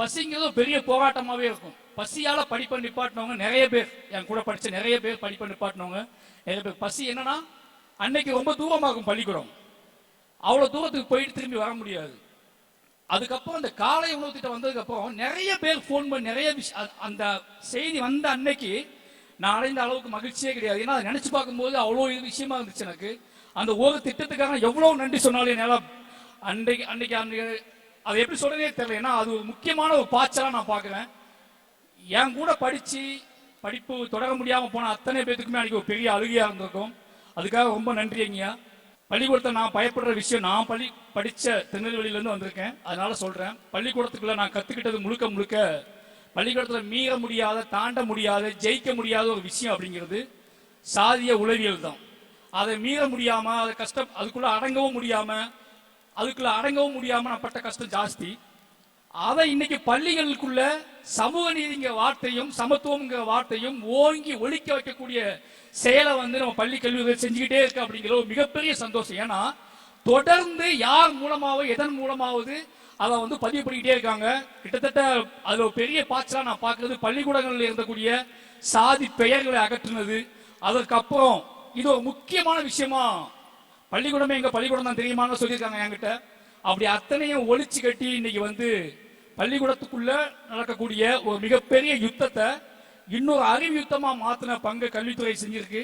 பசிங்கிறது பெரிய போராட்டமாவே இருக்கும். பசியால படிப்பை நிப்பாட்டினவங்க நிறைய பேர். என் கூட படிச்ச நிறைய பேர் படிப்பை நிப்பாட்டினவங்க நிறைய பேர். பசி என்னன்னா அன்னைக்கு ரொம்ப தூரமாகும் பள்ளிக்கூடம். அவ்வளவு தூரத்துக்கு போயிட்டு திரும்பி வர முடியாது. அதுக்கப்புறம் இந்த காலை உணவு திட்டம் வந்ததுக்கு அப்புறம் நிறைய பேர் ஃபோன் பண்ணி நிறைய விஷயம் அந்த செய்தி வந்த அன்னைக்கு நான் அடைந்த அளவுக்கு மகிழ்ச்சியே கிடையாது. ஏன்னா அதை நினைச்சு பார்க்கும்போது அவ்வளோ இது விஷயமா இருந்துச்சு எனக்கு. அந்த ஒரு திட்டத்துக்காக எவ்வளோ எவ்வளவு நன்றி சொன்னாலும் நிலம் அன்றைக்கு அன்னைக்கு அன்னைக்கு அதை எப்படி சொல்றதே தெரியல. ஏன்னா அது ஒரு முக்கியமான ஒரு பாய்ச்சலாக நான் பார்க்குறேன். என் கூட படித்து படிப்பு தொடர முடியாமல் போன அத்தனை பேத்துக்குமே அன்றைக்கி ஒரு பெரிய அழுகையாக இருந்திருக்கும். அதுக்காக ரொம்ப நன்றி ஐயா. பள்ளிக்கூடத்தை நான் பயப்படுற விஷயம் நான் பள்ளி படித்த திருநெல்வேலியிலேருந்து வந்திருக்கேன். அதனால சொல்கிறேன் பள்ளிக்கூடத்துக்குள்ளே நான் கற்றுக்கிட்டது முழுக்க முழுக்க பள்ளிக்கூடத்தில் மீற முடியாத தாண்ட முடியாத ஜெயிக்க முடியாத ஒரு விஷயம் அப்படிங்கிறது சாதிய உளவியல் தான். அதை மீற முடியாமல் அதை கஷ்டம் அதுக்குள்ளே அடங்கவும் முடியாம அதுக்குள்ள அடங்கவும் முடியாம நான் பட்ட கஷ்டம் ஜாஸ்தி. அதை இன்னைக்கு பள்ளிகளுக்குள்ள சமூக நீதிங்கிற வார்த்தையும் சமத்துவம்ங்கிற வார்த்தையும் ஓங்கி ஒழிக்க வைக்கக்கூடிய செயலை வந்து நம்ம பள்ளி கல்வி செஞ்சுக்கிட்டே இருக்கு அப்படிங்கிற ஒரு மிகப்பெரிய சந்தோஷம். ஏன்னா தொடர்ந்து யார் மூலமாவோ எதன் மூலமாவது அதை வந்து பதிவு பண்ணிக்கிட்டே இருக்காங்க. கிட்டத்தட்ட அதில் ஒரு பெரிய பாய்ச்சலா நான் பார்க்கறது பள்ளிக்கூடங்களில் இருந்தக்கூடிய சாதி பெயர்களை அகற்றுனது. அதற்கப்புறம் இது ஒரு முக்கியமான விஷயமா பள்ளிக்கூடமே எங்க பள்ளிக்கூடம் தான் தெரியுமான்னு சொல்லியிருக்காங்க என்கிட்ட. அப்படி அத்தனையும் ஒழிச்சு கட்டி இன்னைக்கு வந்து பள்ளிக்கூடத்துக்குள்ள நடக்கக்கூடிய ஒரு மிகப்பெரிய யுத்தத்தை இன்னொரு அறிவு யுத்தமா மாத்தின பங்கு கல்வித்துறை செஞ்சிருக்கு.